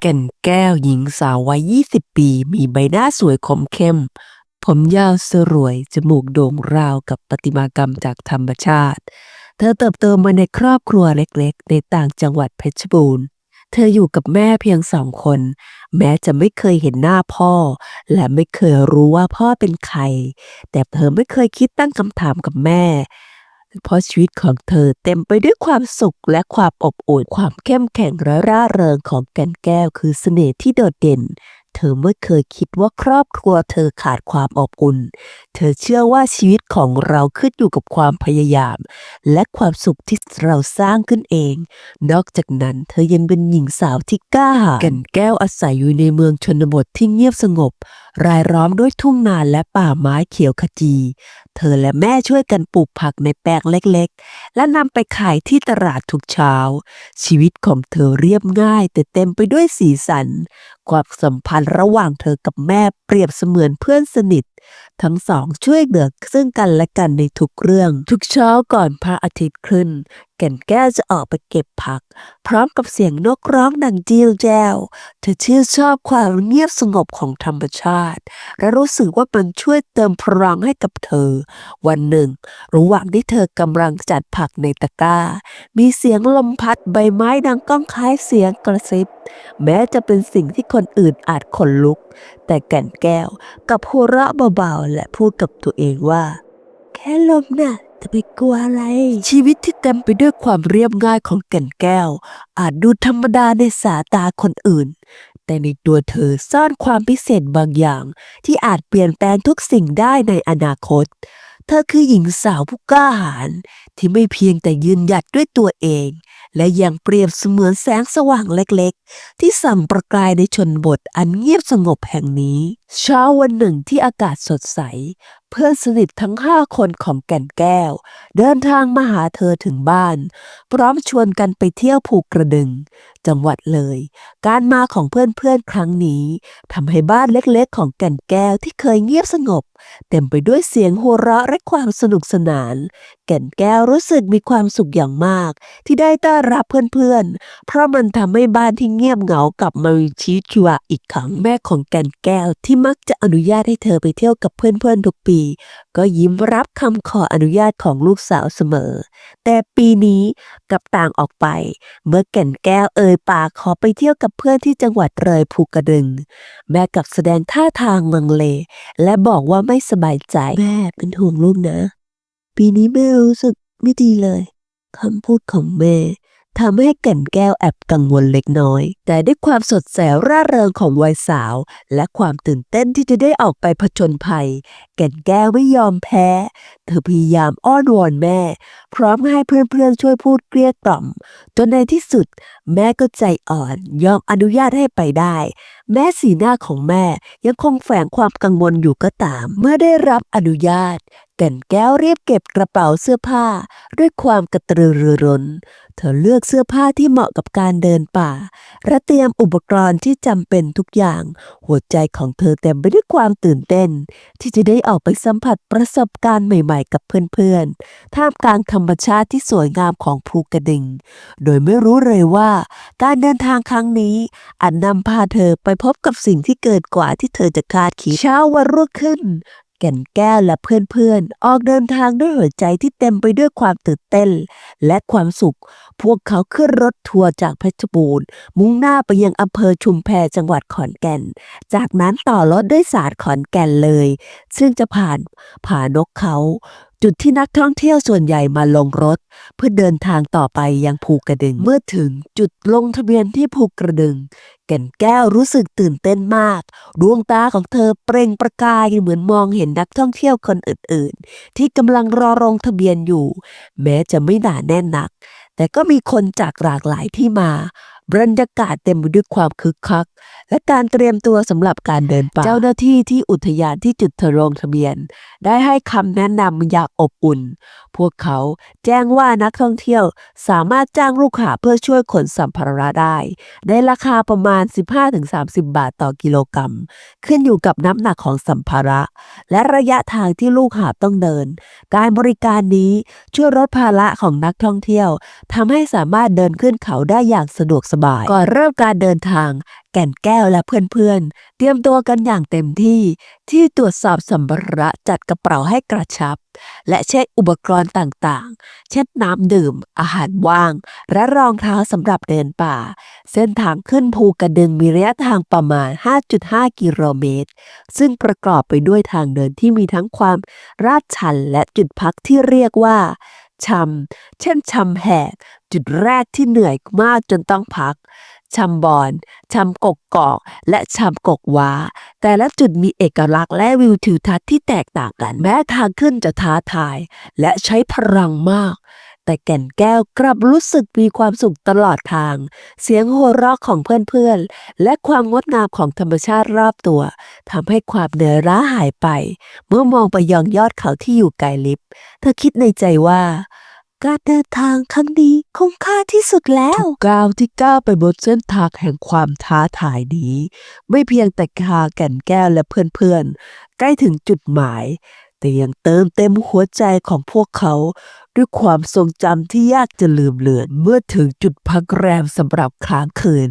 แก่นแก้วหญิงสาววัย 20 ปี มีใบหน้าสวยคมเข้ม ผมยาวสรวย จมูกโด่งราวกับประติมากรรมจากธรรมชาติ เธอเติบโตมาในครอบครัวเล็กๆ ในต่างจังหวัดเพชรบูรณ์ เธออยู่กับแม่เพียงสองคน แม้จะไม่เคยเห็นหน้าพ่อ และไม่เคยรู้ว่าพ่อเป็นใคร แต่เธอไม่เคยคิดตั้งคำถามกับแม่ เพราะชีวิตของเธอเต็มไปด้วยความสุขและความอบอุ่นความเข้มแข็งและร่าเริงของแก่นแก้ว คือเสน่ห์ที่โดดเด่น เธอไม่เคยคิดว่าครอบครัวเธอขาดความอบอุ่น เธอเชื่อว่าชีวิตของเราขึ้นอยู่กับความพยายาม และความสุขที่เราสร้างขึ้นเอง นอกจากนั้นเธอยังเป็นหญิงสาวที่กล้าหาญก่นแก้วอาศัยอยู่ในเมืองชนบทที่เงียบสงบ รายล้อมด้วยทุ่งนาและป่าไม้เขียวขจี เธอและแม่ช่วยกันปลูกผักในแปลงเล็กๆ และนำไปขายที่ตลาดทุกเช้า ชีวิตของเธอเรียบง่าย แต่เต็มไปด้วยสีสัน ความสัมพันธ์ระหว่างเธอกับแม่เปรียบเสมือนเพื่อนสนิท ทั้งสองช่วยเหลือซึ่งกันและกันในทุกเรื่อง ทุกเช้าก่อนพระอาทิตย์ขึ้น แก่นแก้วจะออกไปเก็บผัก พร้อมกับเสียงนกร้องดังจีวแจวเธอชื่นชอบความเงียบสงบของธรรมชาติ และรู้สึกว่ามันช่วยเติมพลังให้กับเธอ วันหนึ่ง ระหว่างที่เธอกำลังจัดผักในตะกร้า มีเสียงลมพัดใบไม้ดังก้องคล้ายเสียงกระซิบ แม้จะเป็นสิ่งที่คนอื่นอาจขนลุก แต่แก่นแก้วกับหัวเราะเบาๆและพูดกับตัวเองว่า แค่ลมน่ะจะไปกลัวอะไร ชีวิตที่เต็มไปด้วยความเรียบง่ายของแก่นแก้ว อาจดูธรรมดาในสายตาคนอื่น แต่ในตัวเธอซ่อนความพิเศษบางอย่าง ที่อาจเปลี่ยนแปลงทุกสิ่งได้ในอนาคต เธอคือหญิงสาวผู้กล้าหาญที่ไม่เพียงแต่ยืนหยัดด้วยตัวเองและยังเปรียบเสมือนแสงสว่างเล็กๆ ที่ส่องประกายในชนบทอันเงียบสงบแห่งนี้ เช้าวันหนึ่งที่อากาศสดใส เพื่อนสนิททั้งห้าคนของแก่นแก้ว เดินทางมาหาเธอถึงบ้าน พร้อมชวนกันไปเที่ยวภูกระดึง จังหวัดเลย การมาของเพื่อนๆครั้งนี้ทำให้บ้านเล็กๆ ของแก่นแก้วที่เคยเงียบสงบ เต็มไปด้วยเสียงหัวเราะและความสนุกสนาน แก่นแก้วรู้สึกมีความสุขอย่างมาก ที่ได้ต้อนรับเพื่อนๆ เพราะมันทำให้บ้านที่เงียบเหงากลับมามีชีวิตชีวาอีกครั้งแม่ของแก่นแก้วที่มักจะอนุญาตให้เธอไปเที่ยวกับเพื่อนๆทุกปี ก็ยิ้มรับคำขออนุญาตของลูกสาวเสมอ แต่ปีนี้กลับต่างออกไป เมื่อแก่นแก้วเอ่ยปากขอไปเที่ยวกับเพื่อนที่จังหวัดเลยภูกระดึง แม่กลับแสดงท่าทางลังเล และบอกว่าไม่สบายใจแม่เป็นห่วงลูกนะ ปีนี้แม่รู้สึกไม่ดีเลยคำพูดของแม่ ทำให้แก่นแก้วแอบกังวลเล็กน้อย แต่ด้วยความสดใสร่าเริงของวัยสาว และความตื่นเต้นที่จะได้ออกไปผจญภัย แก่นแก้วไม่ยอมแพ้ เธอพยายามอ้อนวอนแม่ พร้อมให้เพื่อนๆช่วยพูดเกลี้ยกล่อม จนในที่สุด แม่ก็ใจอ่อนยอมอนุญาตให้ไปได้ แม้สีหน้าของแม่ยังคงแฝงความกังวลอยู่ก็ตาม เมื่อได้รับอนุญาต แก่นแก้วเรียบเก็บกระเป๋าเสื้อผ้า ด้วยความกระตือรือร้น เธอเลือกเสื้อผ้าที่เหมาะกับการเดินป่า และเตรียมอุปกรณ์ที่จำเป็นทุกอย่าง หัวใจของเธอเต็มไปด้วยความตื่นเต้น ที่จะได้ออกไปสัมผัสประสบการณ์ใหม่ ๆ กับเพื่อนๆ ท่ามกลางธรรมชาติที่สวยงามของภูกระดึง โดยไม่รู้เลยว่าการเดินทางครั้งนี้อาจนำพาเธอไปพบกับสิ่งที่เกิดกว่าที่เธอจะคาดคิดเช้าวันรุ่งขึ้น แก่นแก้วและเพื่อนๆ ออกเดินทางด้วยหัวใจที่เต็มไปด้วยความตื่นเต้น และความสุข พวกเขาขึ้นรถทัวร์จากเพชรบูรณ์ มุ่งหน้าไปยังอำเภอชุมแพจังหวัดขอนแก่น จากนั้นต่อรถด้วยสารขอนแก่นเลย ซึ่งจะผ่านผานกเขา จุดที่นักท่องเที่ยวส่วนใหญ่มาลงรถ เพื่อเดินทางต่อไปยังภูกระดึง เมื่อถึงจุดลงทะเบียนที่ภูกระดึง แก่นแก้วรู้สึกตื่นเต้นมาก ดวงตาของเธอเปล่งประกายเหมือนมองเห็นนักท่องเที่ยวคนอื่นๆ ที่กำลังรอลงทะเบียนอยู่ แม้จะไม่หนาแน่นนัก แต่ก็มีคนจากหลากหลายที่มา บรรยากาศเต็มไปด้วยความคึกคัก และการเตรียมตัวสำหรับการเดินป่า เจ้าหน้าที่ที่อุทยานที่จุดเธอลงทะเบียน ได้ให้คำแนะนำอย่างอบอุ่น พวกเขาแจ้งว่านักท่องเที่ยวสามารถจ้างลูกหาเพื่อช่วยขนสัมภาระได้ในราคาประมาณ 15-30 บาทต่อกิโลกรัม ขึ้นอยู่กับน้ำหนักของสัมภาระ และระยะทางที่ลูกหาต้องเดิน การบริการนี้ช่วยลดภาระของนักท่องเที่ยวทำให้สามารถเดินขึ้นเขาได้อย่างสะดวกสบายก่อนเริ่มการเดินทาง แก่นแก้วและเพื่อนๆ เตรียมตัวกันอย่างเต็มที่ ที่ตรวจสอบสัมภาระจัดกระเป๋าให้กระชับ และเช็คอุปกรณ์ต่างๆ เช่นน้ำดื่ม อาหารว่าง และรองเท้าสำหรับเดินป่า เส้นทางขึ้นภูกระดึงมีระยะทางประมาณ 5.5 กิโลเมตร ซึ่งประกอบไปด้วยทางเดินที่มีทั้งความราดชันและจุดพักที่เรียกว่า ชำเช่นชำแหก จุดแรกที่เหนื่อยมากจนต้องพักชำบอนชำกกกอก และชำกกว้า แต่ละจุดมีเอกลักษณ์และวิวทิวทัศน์ที่แตกต่างกันแม้ทางขึ้นจะท้าทาย และใช้พลังมาก แต่แก่นแก้วกลับรู้สึกมีความสุขตลอดทาง เสียงโหัวเราะของเพื่อนๆ และความงดงามของธรรมชาติรอบตัวทำให้ความเหนื่อยล้าหายไป เมื่อมองไปยังยอดเขาที่อยู่ไกลลิบ เธอคิดในใจว่าการเดินทางครั้งนี้คุ้มค่าที่สุดแล้วก้าวที่ก้าวไปบนเส้นทางแห่งความท้าทายนี้ ไม่เพียงแต่พาแก่นแก้วและเพื่อนๆ ใกล้ถึงจุดหมาย แต่ยังเติมเต็มหัวใจของพวกเขา ด้วยความทรงจำที่ยากจะลืมเลือน เมื่อถึงจุดพักแรมสำหรับค้างคืน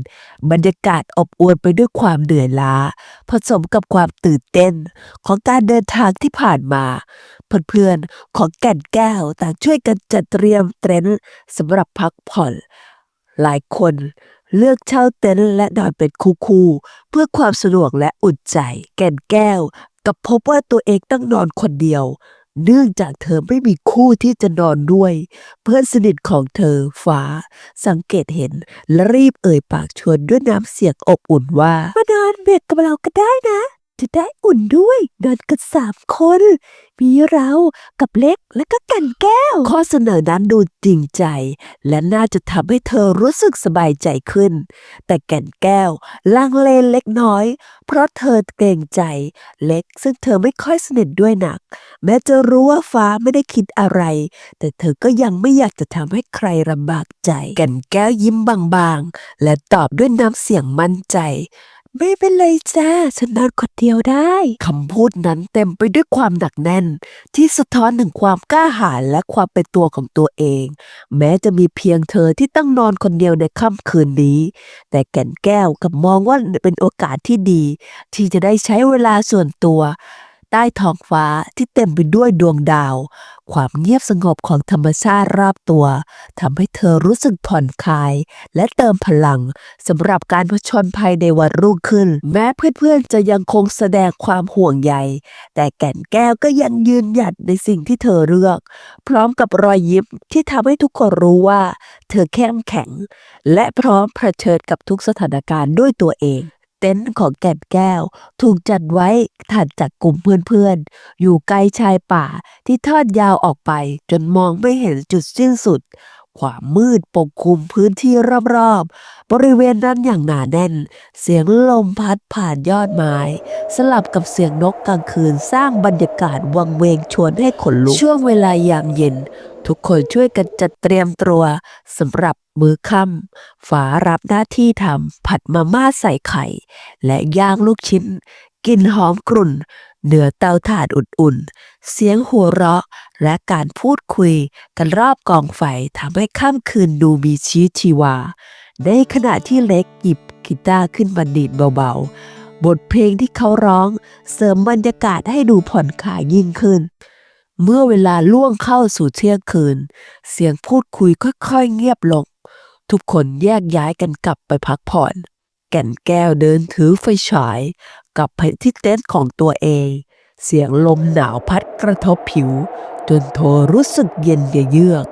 บรรยากาศอบอวลไปด้วยความเหนื่อยล้า ผสมกับความตื่นเต้น ของการเดินทางที่ผ่านมา เพื่อนๆของแก่นแก้วต่างช่วยกันจัดเตรียมเต็นท์สำหรับพักผ่อน หลายคนเลือกเช่าเต็นท์และนอนเป็นคู่ๆเพื่อความสะดวกและอุ่นใจ แก่นแก้ว กับพบว่าตัวเองต้องนอนคนเดียว เนื่องจากเธอไม่มีคู่ที่จะนอนด้วย เพื่อนสนิทของเธอฟ้า สังเกตเห็นและรีบเอ่ยปากชวนด้วยน้ำเสียงอบอุ่นว่ามานอนเบ็ดกับเราก็ได้นะ จะได้อุ่นด้วยนอนกันสามคนมีเรากับเล็กและก็กันแก้ว ข้อเสนอนั้นดูจริงใจ และน่าจะทำให้เธอรู้สึกสบายใจขึ้น แต่แก่นแก้วลังเลเล็กน้อย เพราะเธอเกรงใจเล็กซึ่งเธอไม่ค่อยสนิทด้วยหนัก แม้จะรู้ว่าฟ้าไม่ได้คิดอะไร แต่เธอก็ยังไม่อยากจะทำให้ใครลำบากใจ แก่นแก้วยิ้มบางๆ และตอบด้วยน้ำเสียงมั่นใจ ไม่เป็นไรจ้าฉันนอนคนเดียวได้คำพูดนั้นเต็มไปด้วยความหนักแน่น ที่สะท้อนถึงความกล้าหาญและความเป็นตัวของตัวเอง แม้จะมีเพียงเธอที่ต้องนอนคนเดียวในค่ำคืนนี้ แต่แก่นแก้วกับมองว่าเป็นโอกาสที่ดี ที่จะได้ใช้เวลาส่วนตัว ใต้ท้องฟ้าที่เต็มไปด้วยดวงดาว ความเงียบสงบของธรรมชาติรอบตัวทำให้เธอรู้สึกผ่อนคลาย และเติมพลังสำหรับการผชนภัยในวันรุ่งขึ้น แม้เพื่อนๆจะยังคงแสดงความห่วงใย แต่แก่นแก้วก็ยังยืนหยัดในสิ่งที่เธอเลือก พร้อมกับรอยยิ้มที่ทำให้ทุกคนรู้ว่า เธอเข้มแข็ง และพร้อมเผชิญกับทุกสถานการณ์ด้วยตัวเอง เต็นท์ของแก่นแก้ว ถูกจัดไว้ถัดจากกลุ่มเพื่อนๆ อยู่ไกลชายป่าที่ทอดยาวออกไปจนมองไม่เห็นจุดสิ้นสุด ความมืดปกคลุมพื้นที่รอบๆ บริเวณนั้นอย่างหนาแน่น เสียงลมพัดผ่านยอดไม้ สลับกับเสียงนกกลางคืนสร้างบรรยากาศวังเวงชวนให้ขนลุก ช่วงเวลายามเย็น ทุกคนช่วยกันจัดเตรียมตัวสำหรับมื้อค่ำฝารับหน้าที่ทำผัดมาม่าใส่ไข่ และย่างลูกชิ้นกลิ่นหอมกรุ่น เหนือเตาถ่านอุ่นๆ เสียงหัวเราะ และการพูดคุยกันรอบกองไฟทำให้ค่ำคืนดูมีชีวิตชีวา ในขณะที่เล็กหยิบกีตาร์ขึ้นมาดีดเบาๆ บทเพลงที่เขาร้องเสริมบรรยากาศให้ดูผ่อนคลายยิ่งขึ้น เมื่อเวลาล่วงเข้าสู่เที่ยงคืน เสียงพูดคุยค่อยๆเงียบลง ทุกคนแยกย้ายกันกลับไปพักผ่อนแก่นแก้วเดินถือไฟฉาย กลับไปที่เต็นท์ของตัวเอง เสียงลมหนาวพัดกระทบผิว จนเธอรู้สึกเย็นเยือก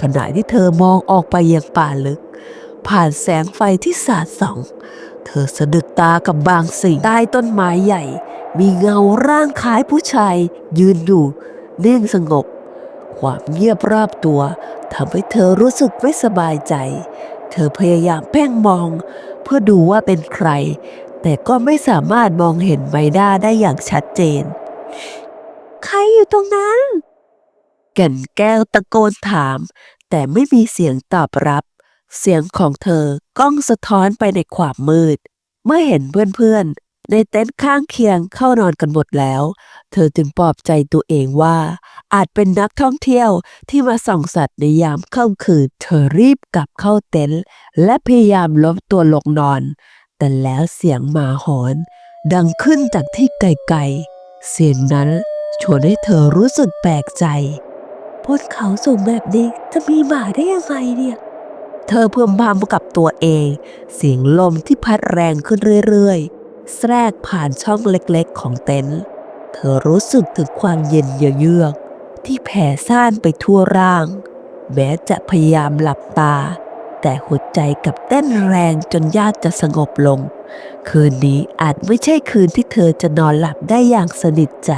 ขณะที่เธอมองออกไปยังป่าลึก ผ่านแสงไฟที่สาดส่อง เธอสะดุดตากับบางสิ่งใต้ต้นไม้ใหญ่ มีเงาร่างคล้ายผู้ชาย ยืนอยู่นิ่งสงบ ความเงียบรอบตัวทำให้เธอรู้สึกไม่สบายใจ เธอพยายามเพ่งมอง เพื่อดูว่าเป็นใคร แต่ก็ไม่สามารถมองเห็นใบหน้าได้อย่างชัดเจน ใครอยู่ตรงนั้น แก่นแก้วตะโกนถาม แต่ไม่มีเสียงตอบรับ เสียงของเธอก้องสะท้อนไปในความมืด เมื่อเห็นเพื่อนๆ ในเต็นท์ข้างเคียงเข้านอนกันหมดแล้ว เธอจึงปลอบใจตัวเองว่า อาจเป็นนักท่องเที่ยวที่มาส่องสัตว์ในยามค่ำคืน เธอรีบกลับเข้าเต็นท์และพยายามล้มตัวลงนอน แต่แล้วเสียงหมาหอน ดังขึ้นจากที่ไกลๆ เสียงนั้นชวนให้เธอรู้สึกแปลกใจบนเขาสูงแบบนี้จะมีหมาได้ยังไงเนี่ย เธอเพิ่มพำกับตัวเอง เสียงลมที่พัดแรงขึ้นเรื่อยๆ แทรกผ่านช่องเล็กๆ ของเต็นท์ เธอรู้สึกถึงความเย็นเยือกที่แผ่ซ่านไปทั่วร่าง แม้จะพยายามหลับตา แต่หัวใจกับเต้นแรงจนยากจะสงบลง คืนนี้อาจไม่ใช่คืนที่เธอจะนอนหลับได้อย่างสนิทใจ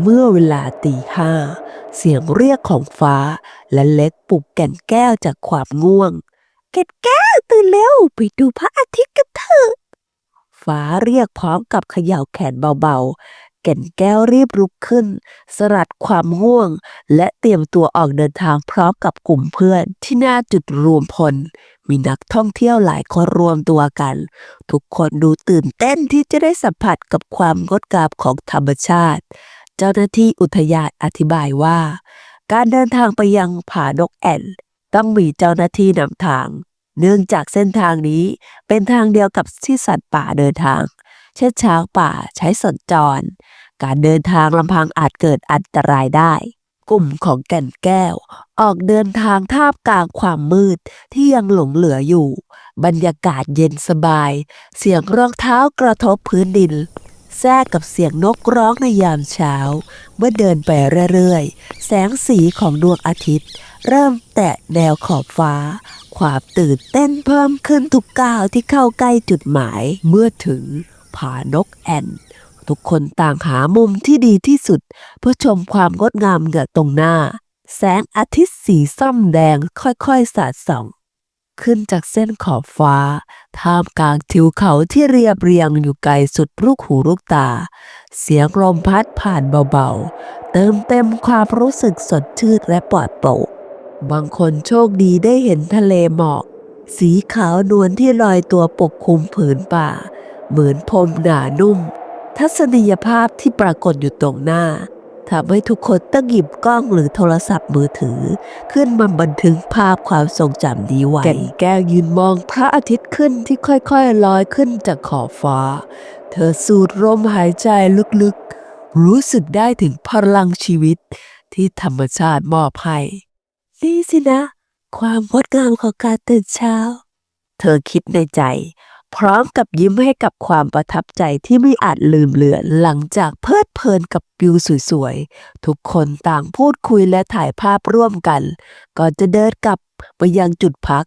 เมื่อเวลาตีห้า เสียงเรียกของฟ้า และเล็กปลุกแก่นแก้วจากความง่วง แก่นแก้วตื่นเร็วไปดูพระอาทิตย์กันเถอะฟ้าเรียกพร้อมกับเขย่าแขนเบา ก่นแก้วรีบลุกขึ้น สลัดความง่วง และเตรียมตัวออกเดินทางพร้อมกับกลุ่มเพื่อนที่หน้าจุดรวมพล มีนักท่องเที่ยวหลายคนรวมตัวกัน ทุกคนดูตื่นเต้นที่จะได้สัมผัสกับความงดงามของธรรมชาติ เจ้าหน้าที่อุทยานอธิบายว่า การเดินทางไปยังผานกแอ่น ต้องมีเจ้าหน้าที่นำทาง เนื่องจากเส้นทางนี้เป็นทางเดียวกับที่สัตว์ป่าเดินทางเช่นช้างป่าใช้สัญจร การเดินทางลำพังอาจเกิดอันตรายได้ กลุ่มของแก่นแก้ว ออกเดินทางท่ามกลางความมืดที่ยังหลงเหลืออยู่ บรรยากาศเย็นสบาย เสียงรองเท้ากระทบพื้นดิน แทรกกับเสียงนกร้องในยามเช้า เมื่อเดินไปเรื่อยๆ แสงสีของดวงอาทิตย์ เริ่มแตะแนวขอบฟ้าความตื่นเต้นเพิ่มขึ้นทุกก้าวที่เข้าใกล้จุดหมายเมื่อถึงผานกแอ่น ทุกคนต่างหามุมที่ดีที่สุด เพื่อชมความงดงามเหนือตรงหน้า แสงอาทิตย์สีส้มแดงค่อยๆ สาดส่อง ขึ้นจากเส้นขอบฟ้า ท่ามกลางทิวเขาที่เรียบเรียงอยู่ไกลสุดลูกหูลูกตา เสียงลมพัดผ่านเบาๆ เติมเต็มความรู้สึกสดชื่นและปลอดโปร่งบางคนโชคดีได้เห็นทะเลหมอก สีขาวนวลที่ลอยตัวปกคลุมผืนป่า เหมือนพรมหนานุ่ม ทัศนียภาพที่ปรากฏอยู่ตรงหน้าทำให้ทุกคนต้องหยิบกล้องหรือโทรศัพท์มือถือ ขึ้นมาบันทึกภาพความทรงจำนี้ไว้แก่นแก้วยืนมองพระอาทิตย์ขึ้นที่ค่อยๆลอยขึ้นจากขอบฟ้า เธอสูดลมหายใจลึกๆ รู้สึกได้ถึงพลังชีวิตที่ธรรมชาติมอบให้นี่สินะ ความงดงามของการตื่นเช้า เธอคิดในใจ พร้อมกับยิ้มให้กับความประทับใจที่ไม่อาจลืมเลือน หลังจากเพลิดเพลินกับวิวสวยๆ ทุกคนต่างพูดคุยและถ่ายภาพร่วมกัน ก่อนจะเดินกลับไปยังจุดพัก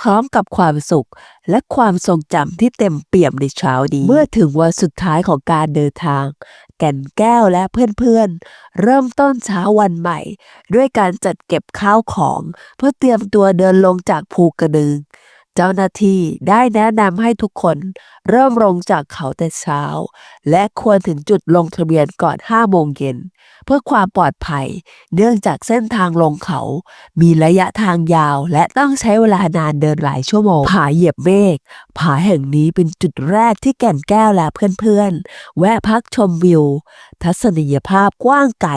พร้อมกับความสุข และความทรงจำที่เต็มเปี่ยมในเช้านี้ เมื่อถึงวันสุดท้ายของการเดินทาง แก่นแก้วและเพื่อนๆ เริ่มต้นเช้าวันใหม่ ด้วยการจัดเก็บข้าวของ เพื่อเตรียมตัวเดินลงจากภูกระดึง เจ้าหน้าที่ได้แนะนำให้ทุกคนเริ่มลงจากเขาแต่เช้า และควรถึงจุดลงทะเบียนก่อน5โมงเย็น เพื่อความปลอดภัย เนื่องจากเส้นทางลงเขา มีระยะทางยาว และต้องใช้เวลานานเดินหลายชั่วโมง ผาเหยียบเมฆ ผาแห่งนี้เป็นจุดแรกที่แก่นแก้วและเพื่อนๆ แวะพักชมวิว ทัศนียภาพกว้างไกล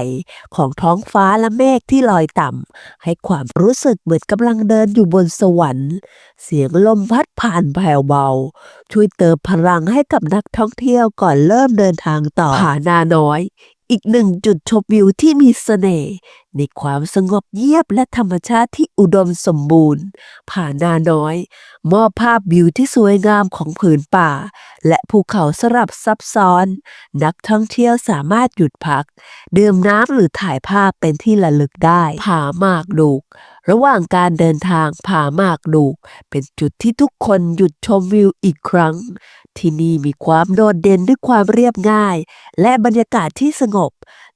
ของท้องฟ้าและเมฆที่ลอยต่ำ ให้ความรู้สึกเหมือนกำลังเดินอยู่บนสวรรค์ เสียงลมพัดผ่านแผ่วเบา ช่วยเติมพลังให้กับนักท่องเที่ยวก่อนเริ่มเดินทางต่อผานาน้อย อีกหนึ่งจุดชมวิวที่มีเสน่ห์ในความสงบเยียบและธรรมชาติที่อุดมสมบูรณ์ ผ่านาน้อย มอบภาพวิวที่สวยงามของผืนป่า และภูเขาสลับซับซ้อน นักท่องเที่ยวสามารถหยุดพัก ดื่มน้ำหรือถ่ายภาพเป็นที่ระลึกได้ ผาหมากดูก ระหว่างการเดินทางผาหมากดูก เป็นจุดที่ทุกคนหยุดชมวิวอีกครั้ง ที่นี่มีความโดดเด่นด้วยความเรียบง่าย และบรรยากาศที่สงบ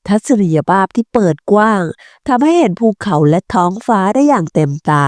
ทัศนียภาพที่เปิดกว้างทำให้เห็นภูเขาและท้องฟ้าได้อย่างเต็มตา